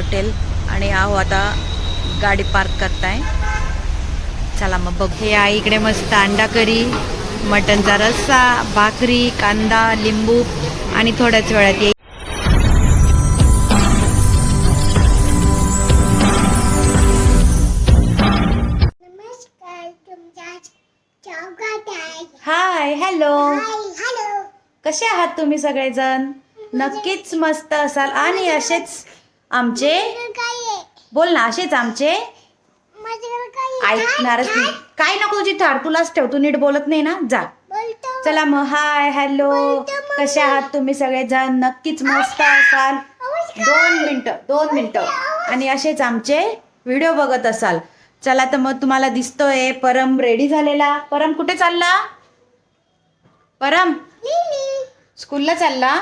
Hotel आणि आहो आता गाडी पार्क करताय. चला मग बघ. हे आहे इकडे मस्त अंडा करी मटनचा रस्सा भाकरी कांदा लिंबू आणि थोड्याच वेळात येईल हाय हॅलो हाय हॅलो कसे आहात तुम्ही सगळेजण? नक्कीच मस्त असाल. आणि असेच आमचे? बोल ना असेच आमचे? ऐकणारच? नाही. काय? नको तुझी थार तुलाच ठेव तू नीट बोलत नाही ना? जा. चला मग हाय हॅलो कसे आहात तुम्ही सगळेजण? नक्कीच मस्त असाल. दोन मिनिटं दोन मिनिटं. आणि असेच आमचे व्हिडिओ बघत असाल. चला तर मग तुम्हाला दिसतोय परम रेडी झालेला. परम कुठे चालला? परम? लिली. स्कूलला चालला?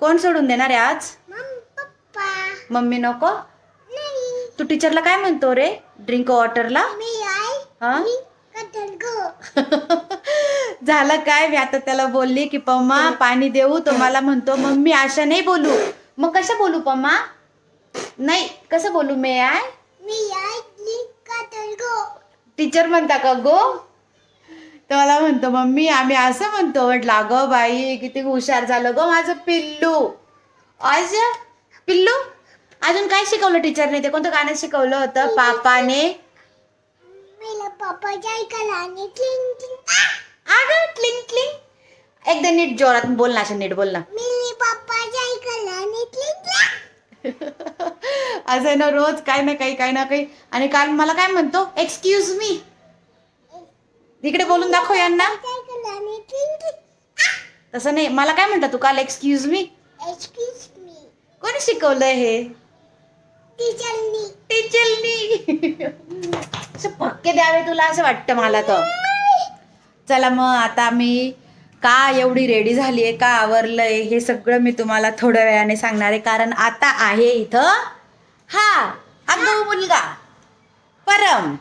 कोण सोडून देणार आहे आज? मम्मी नको? नाही. तू टीचरला काय म्हणतो रे? ड्रिंक वॉटरला हा? झालं काय? मी आता त्याला बोलली की पम्मा पाणी देऊ. तो मला म्हणतो मम्मी अशा नाही बोलू. मग कसं बोलू पम्मा? नाही कसं बोलू मे आय? टीचर म्हणता का गो? तर मला म्हणतो मम्मी आम्ही असं म्हणतो म्हटलं अगं बाई किती हुशार झालं ग माझं पिल्लू. आज पिल्लू अजून काय शिकवलं टीचरने ते कोणतं गाणं शिकवलं होतं? पापाने? मला पप्पाच्या ऐकायला आणि क्लिंग क्लिंग अगं क्लिंग क्लिंग एकदा नीट जोरात बोल ना असं नीट बोल ना. मी पप्पाच्या ऐकायला आणि क्लिंग क्लिंग असं आहे ना रोज काय ना काही काय ना काही. आणि काल मला काय म्हणतो? एक्सक्यूज मी इकडे बोलून दाखव यांना. तसं नाही मला काय म्हणता तू काल? एक्सक्यूज मी एक्सक्यूज कोणी शिकवलंय हे? टीचरनी टीचरनी असं पक्के द्यावे तुला असं वाटतं मला तर. चला मग आता मी का एवढी रेडी झाली आहे का आवरलंय हे सगळं मी तुम्हाला थोड्या वेळाने सांगणार आहे. कारण आता आहे इथं हा अगं मुलगा. परम.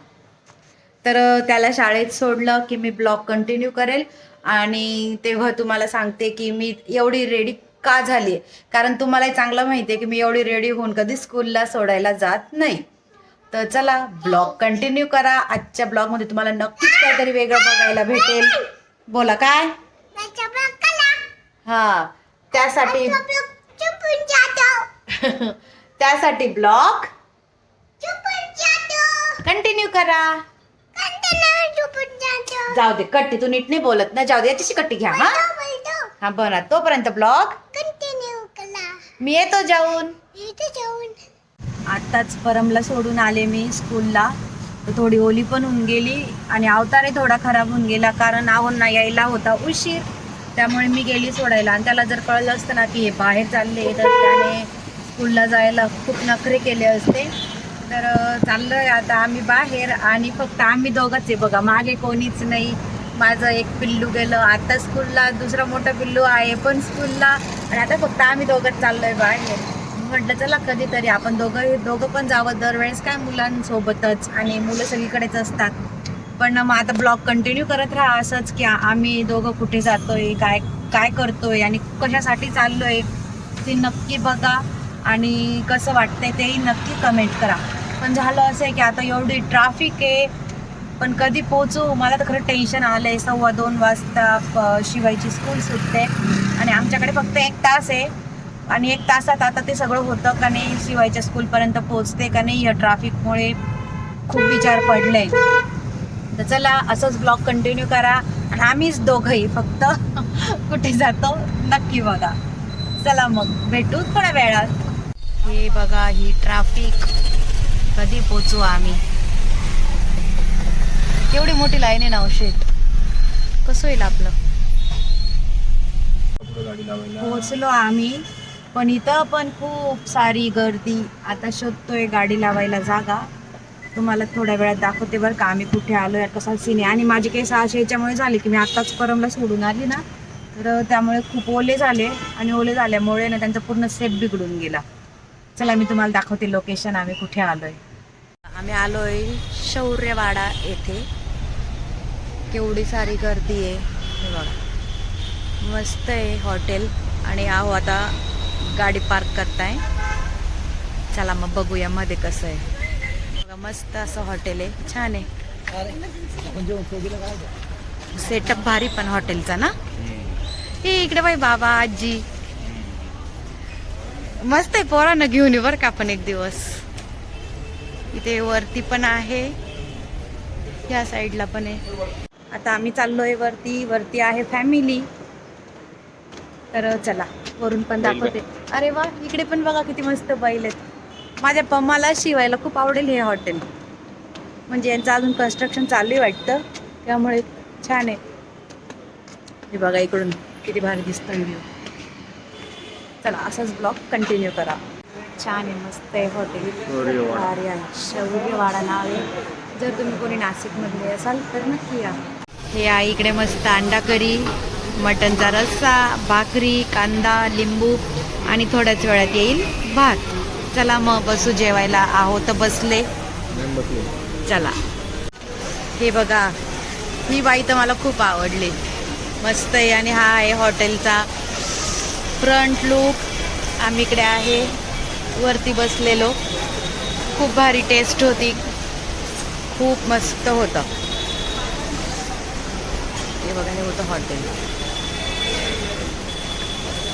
तर त्याला शाळेत सोडलं की मी ब्लॉग कंटिन्यू करेल. आणि तेव्हा तुम्हाला सांगते की मी एवढी रेडी का झाली? आहे कारण तुम्हालाही चांगलं माहिती आहे की मी एवढी रेडी होऊन कधी स्कूलला सोडायला जात नाही. तर चला ब्लॉग कंटिन्यू करा. आजच्या ब्लॉगमध्ये तुम्हाला नक्कीच काहीतरी वेगळं बघायला भेटेल. बोला काय? हा त्यासाठी त्यासाठी ब्लॉग कंटिन्यू करा. जाऊ दे कट्टी तू नीट नाही बोलत ना. जाऊ दे याच्याशी कट्टी घ्या हा. हा बना तोपर्यंत ब्लॉग मी येतो जाऊन. जाऊन. आत्ताच परमला सोडून आले मी स्कूलला. तर थोडी ओली पण होऊन गेली आणि अवतारही थोडा खराब होऊन गेला कारण आवडना यायला होता उशीर. त्यामुळे मी गेली सोडायला. आणि त्याला जर कळलं असतं ना की हे बाहेर चालले तर त्याने स्कूलला जायला खूप नखरे केले असते. तर अं, चाललोय आता आम्ही बाहेर आणि फक्त आम्ही दोघंच आहे बघा. मागे कोणीच नाही. माझं एक पिल्लू गेलं. आता स्कूलला दुसरं मोठं पिल्लू आहे पण स्कूलला आणि आता फक्त आम्ही दोघंच चाललोय बाहेर. म्हटलं चला कधीतरी आपण दोघं दोघं पण जावं. दरवेळेस काय मुलांसोबतच आणि मुलं सगळीकडेच असतात. पण मग आता ब्लॉग कंटिन्यू करत राहा असंच की आम्ही दोघं कुठे जातोय काय काय करतोय आणि कशासाठी चाललोय ते नक्की बघा आणि कसं वाटतंय तेही नक्की कमेंट करा. पण झालं असं आहे की आता एवढी ट्राफिक आहे पण कधी पोचू मला तर खरं टेन्शन आलं आहे सव्वा दोन वाजता शिवायची स्कूल सुटते. आणि आमच्याकडे फक्त एक तास आहे. आणि एक तासात आता ते सगळं होतं का नाही शिवायच्या स्कूलपर्यंत पोचते का नाही या ट्रॅफिकमुळे खूप विचार पडले. तर चला असंच ब्लॉग कंटिन्यू करा. आणि आम्हीच दोघंही फक्त कुठे जातो नक्की बघा. चला मग भेटू थोड्या वेळात. हे बघा ही ट्रॅफिक कधी पोचू आम्ही? एवढी मोठी लाईन आहे ना औषध. कसं होईल आपलं? पोहोचलो आम्ही. पण इथं पण खूप सारी गर्दी. आता शोधतोय गाडी लावायला जागा. तुम्हाला थोड्या वेळात दाखवते बरं का आम्ही कुठे आलो या कसा सीन आहे आणि माझी केस अशी याच्यामुळे झाली की मी आत्ताच परमला सोडून आली ना तर त्यामुळे खूप ओले झाले. आणि ओले झाल्यामुळे ना त्यांचा पूर्ण सेट बिघडून गेला. चला मी तुम्हाला दाखवते लोकेशन आम्ही कुठे आलोय. आम्ही आलोय शौर्यवाडा येथे. केवढी सारी गर्दी आहे. हे बघा. मस्त आहे हॉटेल आणि आहो आता गाडी पार्क करताय. चला मग बघूया मध्ये कसं आहे. बघा, मस्त असं हॉटेल आहे. छान आहे. सेटअप भारी पण हॉटेलचा ना? हे इकडे बाई बाबा आजी. मस्त आहे पोरांना घेऊन ये बरं का आपण एक दिवस. इथे वरती पण आहे. ह्या साईडला पण आहे. आता आम्ही चाललोय वरती. वरती आहे फॅमिली तर चला वरून पण दाखवते. अरे वा इकडे पण बघा किती मस्त बैल आहेत. माझ्या पम्माला शिवायला खूप आवडेल हे हॉटेल. म्हणजे यांचं अजून कन्स्ट्रक्शन चालू आहे वाटतं त्यामुळे छान आहे. हे बघा इकडून किती भारी दिसतं व्ह्यू चला असाच ब्लॉग कंटिन्यू करा. छान आहे मस्त आहे हॉटेल. भारी आहे. शौर्यवाडा नाव आहे. जर तुम्ही कोणी नाशिकमधले असाल तर नक्की या. हे आहे इकडे मस्त अंडा करी मटनचा रस्सा भाकरी कांदा लिंबू आणि थोड्याच वेळात येईल भात. चला मग बसू जेवायला. आहोत बसले. चला. हे बघा ही बाई तर मला खूप आवडली. मस्त आहे आणि हा आहे हॉटेलचा फ्रंट लुक. आम्ही इकडे आहे. वरती बसलेलो. खूप भारी टेस्ट होती. खूप मस्त होतं. हे बघा हे होतं हॉटेल.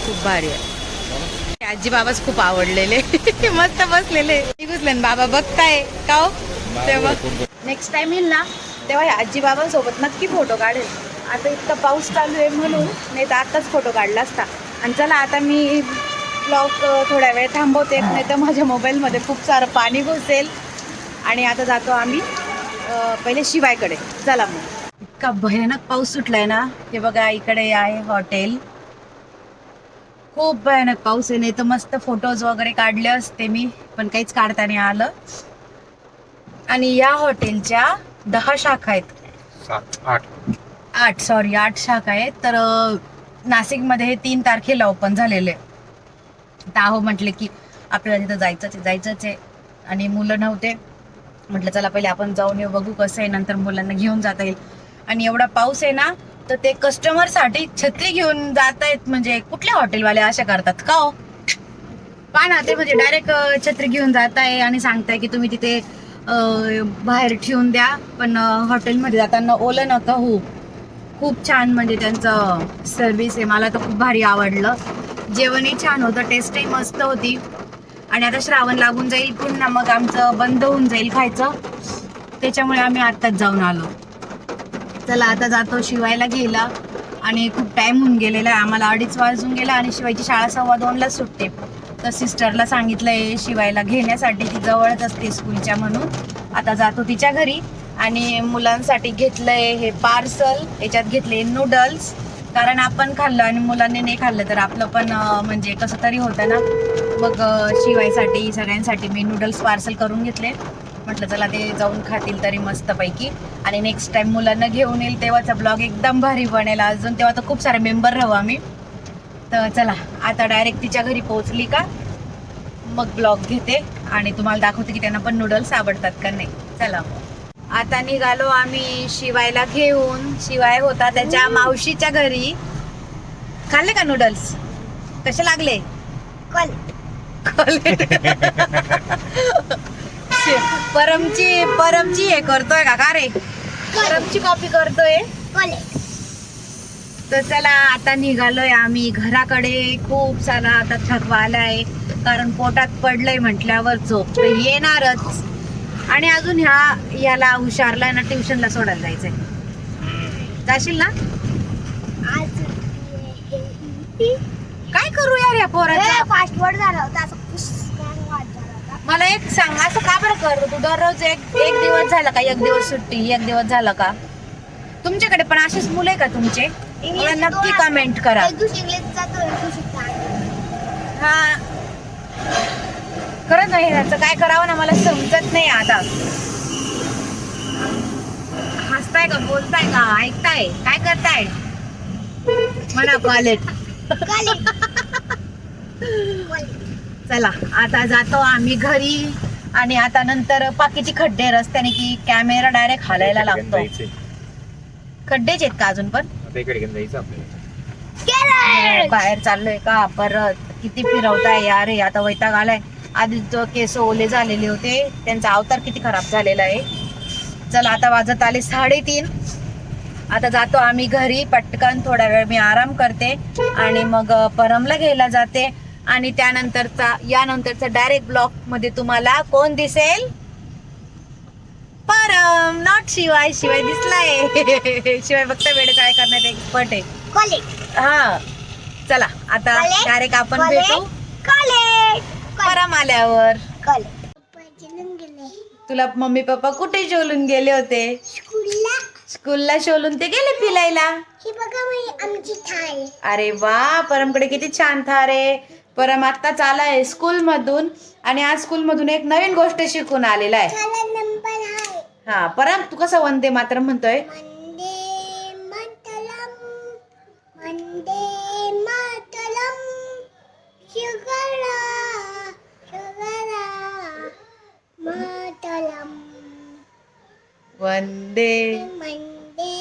खूप भारी आहे. आजी बाबाच खूप आवडलेले. मस्त बसलेले. घुसले बाबा बघताय. का हो? तेव्हा नेक्स्ट टाइम येईल ना तेव्हा आजी बाबांसोबत नक्की फोटो काढेल. आता इतका पाऊस चालू आहे म्हणून नाही तर आत्ताच फोटो काढला असता. आणि चला आता मी ब्लॉग थोड्या वेळ थांबवते नाही तर माझ्या मोबाईलमध्ये खूप सारं पाणी घुसेल. आणि आता जातो आम्ही पहिले शिवायकडे. चला मग. इतका भयानक पाऊस सुटलाय ना. हे बघा इकडे आहे हॉटेल खूप भयानक पाऊस आहे. नाही तर मस्त फोटोज वगैरे काढले असते मी पण काहीच काढता नाही आलं. आणि या हॉटेलच्या दहा शाखा आहेत. आठ. आठ सॉरी आठ शाखा आहेत. तर नाशिकमध्ये हे तीन तारखेला ओपन झालेले तर आहो म्हटले की आपल्याला तिथं जायचंच आहे जायचंच आहे. आणि मुलं नव्हते. म्हटलं चला पहिले आपण जाऊन येऊ बघू कसं आहे. नंतर मुलांना घेऊन जाता येईल. आणि एवढा पाऊस आहे ना तर ते कस्टमरसाठी छत्री घेऊन जात आहेत म्हणजे कुठल्या हॉटेलवाले अशा करतात? का हो? पहा ना ते म्हणजे डायरेक्ट छत्री घेऊन जात आहे आणि सांगताय की तुम्ही तिथे बाहेर ठेवून द्या. पण हॉटेलमध्ये जाताना ओलं नका हो खूप छान म्हणजे त्यांचं सर्विस आहे. मला तर खूप भारी आवडलं. जेवणही छान होतं टेस्टही मस्त होती. आणि आता श्रावण लागून जाईल पुन्हा मग आमचं बंद होऊन जाईल खायचं. त्याच्यामुळे आम्ही आत्ताच जाऊन आलो. चला आता जातो शिवायला गेला आणि खूप टाइम होऊन गेलेला आहे. आम्हाला अडीच वाजून गेला आणि शिवायची शाळा सव्वा दोनला सुटते. तर सिस्टरला सांगितलंय शिवायला घेण्यासाठी. ती जवळच असते स्कूलच्या म्हणून. आता जातो तिच्या घरी. आणि मुलांसाठी घेतलंय हे पार्सल याच्यात घेतले नूडल्स कारण आपण खाल्लं आणि मुलांनी नाही खाल्लं तर आपलं पण म्हणजे कसं तरी होतं ना. मग शिवायसाठी सगळ्यांसाठी मी नूडल्स पार्सल करून घेतले. म्हटलं चला ते जाऊन खातील तरी मस्तपैकी. आणि नेक्स्ट टाइम मुलांना घेऊन येईल तेव्हाचा ब्लॉग एकदम भारी बनेल अजून. तेव्हा तर खूप सारे मेंबर राहू आम्ही. तर चला आता डायरेक्ट तिच्या घरी पोहोचली का मग ब्लॉग घेते. आणि तुम्हाला दाखवते की त्यांना पण नूडल्स आवडतात का नाही. चला. आता निघालो आम्ही शिवायला घेऊन. शिवाय होता त्याच्या मावशीच्या घरी. खाल्ले का नूडल्स कसे लागले? परमची परमची हे करतोय का? का रे? परमची कॉपी करतोय. तर चला आता निघालोय आम्ही. घराकडे खूप सारा आता थकवा आलाय. कारण पोटात पडलंय म्हटल्यावर झोप तर येणारच. आणि अजून ह्या याला हुशारला ना ट्युशनला सोडायला जायचंय. जाशील ना? काय करू यार या पोराचं? पासवर्ड झाला होता असं पुष्कळ वाद झाला होता मला एक सांग असं का बरं कर तू? दररोज एक एक दिवस झाला का? एक दिवस सुट्टी एक दिवस झाला का? तुमच्याकडे पण अशीच मुलं आहे का तुमचे? मला नक्की कमेंट करा. हा. खरंच नाही ह्याचं काय करावं ना? मला समजत नाही आता. हसताय का? बोलताय का? ऐकताय? काय करताय? म्हणा कॉलेज चला आता जातो आम्ही घरी. आणि आता नंतर पाकीची खड्डे रस्त्याने की कॅमेरा डायरेक्ट हालायला लागतो. खड्डेच आहेत का अजून पण? बाहेर चाललोय का? परत किती फिरवताय यार हे आता वैताग आलाय. आधी जो केस ओले झालेले होते. त्यांचा अवतार किती खराब झालेला आहे. चला आता वाजत आले साडेतीन. आता जातो आम्ही घरी. पटकन थोडा वेळ मी आराम करते. आणि मग परमला घ्यायला जाते. आणि त्यानंतरचा यानंतरचा डायरेक्ट ब्लॉकमध्ये तुम्हाला कोण दिसेल? परम नॉट शिवाय शिवाय दिसलाय. शिवाय फक्त वेळ काय करण्यात एक्सपर्ट आहे. कॉलेज हा. चला आता? डायरेक्ट आपण? भेटू. कॉलेज परम आल्यावर. कॉलेज तुला मम्मी पप्पा कुठे शोलून गेले होते? स्कूलला. स्कूलला शोलून ते गेले फिरायला? ही बघा मी आमची थाळी. अरे वा परमकडे किती छान थार आहे. परम आत्ताच आलाय स्कूल मधून आणि आज स्कूल मधून एक नवीन गोष्ट शिकून आलेला आहे. आहे. हा परम तू कसं वंदे मात्र म्हणतोय? वंदे मातरम वंदे मातरम शुगरा शुगरा मातरम वंदे वंदे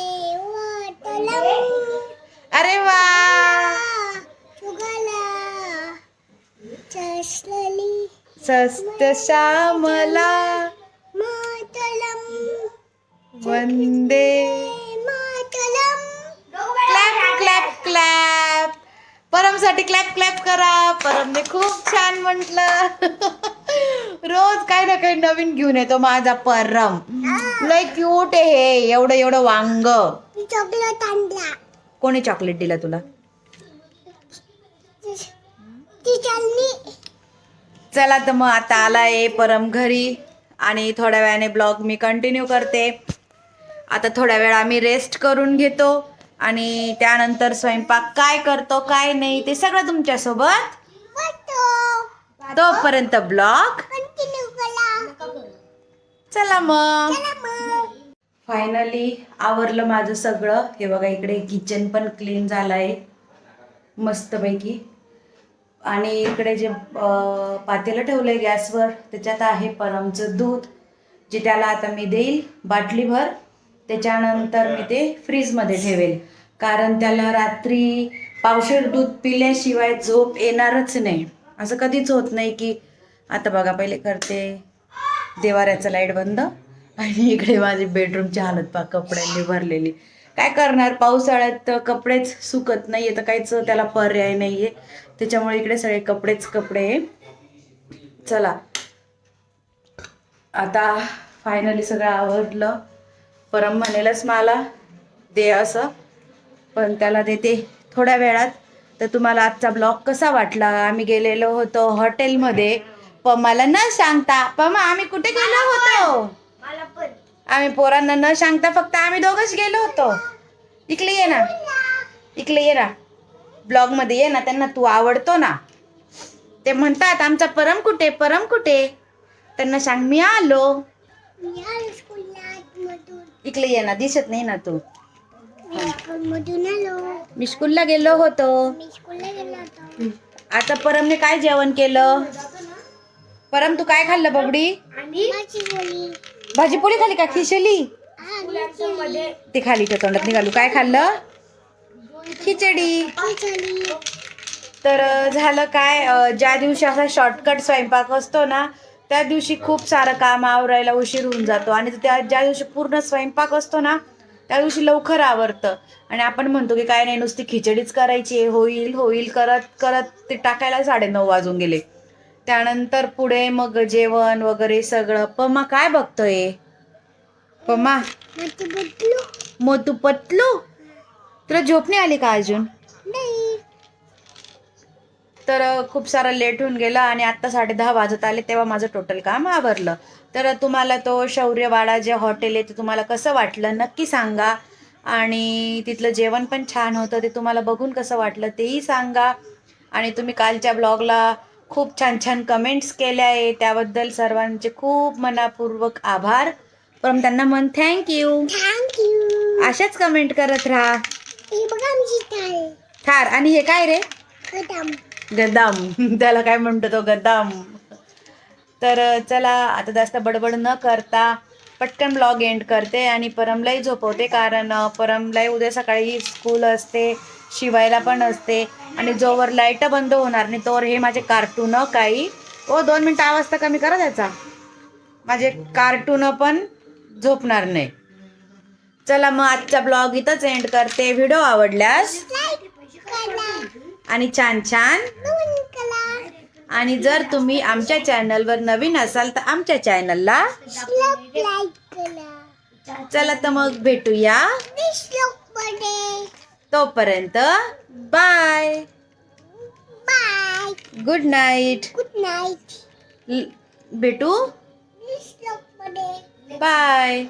मातरम अरे वा शुगरा सस्त श्यामला मातरम वंदे मातरम क्लॅप क्लॅप क्लॅप. परमसाठी क्लॅप क्लॅप करा. परमने खूप छान म्हंटल. रोज काही ना काही नवीन घेऊन येतो माझा परम. लय क्यूट आहे हे. एवढं एवढं वांग. चॉकलेट आणला. कोणी चॉकलेट दिला तुला ती चालली चला तर मग आता आला आहे परम घरी आणि थोड्या वेळाने ब्लॉग मी कंटिन्यू करते. आता थोड्या वेळ आम्ही रेस्ट करून घेतो आणि त्यानंतर स्वयंपाक काय करतो काय नाही ते सगळं तुमच्यासोबत? तोपर्यंत ब्लॉग? चला मग. चला मग फायनली आवरलं माझं सगळं. हे बघा इकडे किचन पण क्लीन झालं आहे मस्तपैकी. आणि इकडे जे पातेलं ठेवलं आहे गॅसवर त्याच्यात आहे परमचं दूध जे त्याला आता मी देईल बाटलीभर. त्याच्यानंतर मी ते फ्रीजमध्ये ठेवेल. कारण त्याला रात्री पावशेर दूध पिल्याशिवाय झोप येणारच नाही. असं कधीच होत नाही की आता बघा पहिले करते. देवाऱ्याचं लाइट बंद. आणि इकडे माझी बेडरूमची हालत पा कपड्यांनी भरलेली. काय करणार? पावसाळ्यात तर कपडेच सुकत नाही आहे तर काहीच त्याला पर्याय नाही आहे त्याच्यामुळे इकडे सगळे कपडेच कपडे चला. आता फायनली सगळं आवडलं परम म्हणेलच मला दे असं. पण त्याला देते थोड्या वेळात. तर तुम्हाला आजचा ब्लॉग कसा वाटला? आम्ही गेलेलो होतो हॉटेलमध्ये पमाला न सांगता पमा आम्ही कुठे गेलो होतो? मला पण. आम्ही पोरांना न सांगता फक्त आम्ही दोघंच गेलो होतो. इकडे ये ना. इकडे ये ना. ब्लॉगमध्ये ये ना त्यांना तू आवडतो ना. ते म्हणतात आमचा परम कुठे परम कुठे? त्यांना सांग मी आलो. इकडे ये ना दिसत नाही ना तू. मी स्कूलला गेलो होतो. मी स्कूलला गेलो होतो आता परमने काय जेवण केलं? परम तू काय खाल्लं बबडी? बोली भाजीपोळी खाली का? मध्ये ते खाली त्या तोंडात निघालू. काय खाल्लं? खिचडी. खिचडी तर झालं काय? ज्या दिवशी असा शॉर्टकट स्वयंपाक असतो ना त्या दिवशी खूप सारं काम आवरायला उशीर होऊन जातो. आणि त्या ज्या दिवशी पूर्ण स्वयंपाक असतो ना त्या दिवशी लवकर आवरतं. आणि आपण म्हणतो की काय नाही नुसती खिचडीच करायची होईल होईल करत करत ते टाकायला साडेनऊ वाजून गेले. त्यानंतर पुढे मग जेवण वगैरे सगळं. पम्मा काय बघतोय? पम्मा. मग बदलू मोतू पतलू तुला झोप नाही आली का अजून? नाही. तर खूप सारं लेट होऊन गेलं आणि आत्ता साडे दहा वाजत आले तेव्हा माझं टोटल काम आवरलं. तर तुम्हाला तो शौर्यवाडा जे हॉटेल आहे ते तुम्हाला कसं वाटलं नक्की सांगा. आणि तिथलं जेवण पण छान होतं ते तुम्हाला बघून कसं वाटलं तेही सांगा. आणि तुम्ही कालच्या ब्लॉगला खूप छान छान कमेंट्स केल्या आहे. त्याबद्दल सर्वांचे खूप मनापूर्वक आभार. पण त्यांना मन थँक्यू थँक्यू अशाच कमेंट करत राहा. हे बघा आमची थाळी थार. आणि हे काय रे? कदम गदाम. त्याला काय म्हणतो तो? गदाम. तर चला आता जास्त बडबड न करता पटकन ब्लॉग एंड करते आणि परमलाही झोपवते कारण परमलाही उद्या सकाळी स्कूल असते शिवायला पण असते. आणि जोवर लाइट बंद होणार नाही तोवर हे माझे कार्टून काही. ओ दोन मिनिटं आवाज तर कमी करा त्याचा. माझे कार्टून पण झोपणार नाही. चला मग आजचा ब्लॉग इथंच एंड करते. व्हिडिओ आवडल्यास आणि छान छान. आणि जर तुम्ही आमच्या चॅनलवर नवीन असाल तर आमच्या चॅनलला चला तर मग भेटूया. तोपर्यंत bye. Bye. Good night good night भेटू बाय